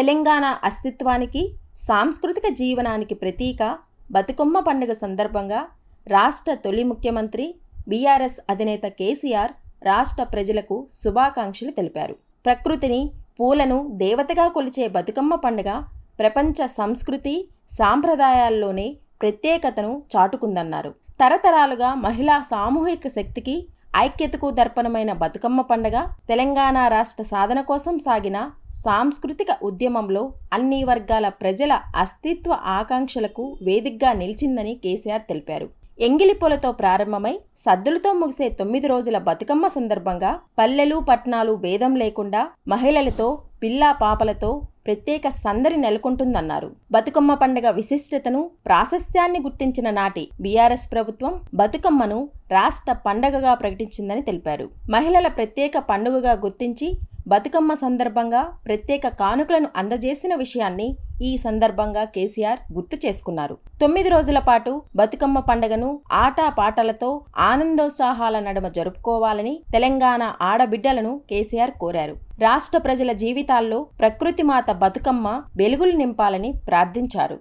తెలంగాణ అస్తిత్వానికి సాంస్కృతిక జీవనానికి ప్రతీక బతుకమ్మ పండుగ సందర్భంగా రాష్ట్ర తొలి ముఖ్యమంత్రి బీఆర్ఎస్ అధినేత కేసీఆర్ రాష్ట్ర ప్రజలకు శుభాకాంక్షలు తెలిపారు. ప్రకృతిని పూలను దేవతగా కొలిచే బతుకమ్మ పండుగ ప్రపంచ సంస్కృతి సాంప్రదాయాల్లోనే ప్రత్యేకతను చాటుకుందన్నారు. తరతరాలుగా మహిళా సామూహిక శక్తికి ఐక్యతకు దర్పణమైన బతుకమ్మ పండుగ తెలంగాణ రాష్ట్ర సాధన కోసం సాగిన సాంస్కృతిక ఉద్యమంలో అన్ని వర్గాల ప్రజల అస్తిత్వ ఆకాంక్షలకు వేదికగా నిలిచిందని కేసీఆర్ తెలిపారు. ఎంగిలిపొలతో ప్రారంభమై సద్దులతో ముగిసే తొమ్మిది రోజుల బతుకమ్మ సందర్భంగా పల్లెలు పట్టణాలు భేదం లేకుండా మహిళలతో పిల్లా పాపలతో ప్రత్యేక సందడి నెలకొంటుందన్నారు. బతుకమ్మ పండుగ విశిష్టతను ప్రాశస్త్యాన్ని గుర్తించిన నాటి బీఆర్ఎస్ ప్రభుత్వం బతుకమ్మను రాష్ట్ర పండగగా ప్రకటించిందని తెలిపారు. మహిళల ప్రత్యేక పండుగగా గుర్తించి బతుకమ్మ సందర్భంగా ప్రత్యేక కానుకలను అందజేసిన విషయాన్ని ఈ సందర్భంగా కేసీఆర్ గుర్తు చేసుకున్నారు. తొమ్మిది రోజుల పాటు బతుకమ్మ పండుగను ఆటా పాటలతో ఆనందోత్సాహాల నడుమ జరుపుకోవాలని తెలంగాణ ఆడబిడ్డలను కేసీఆర్ కోరారు. రాష్ట్ర ప్రజల జీవితాల్లో ప్రకృతి మాత బతుకమ్మ వెలుగులు నింపాలని ప్రార్థించారు.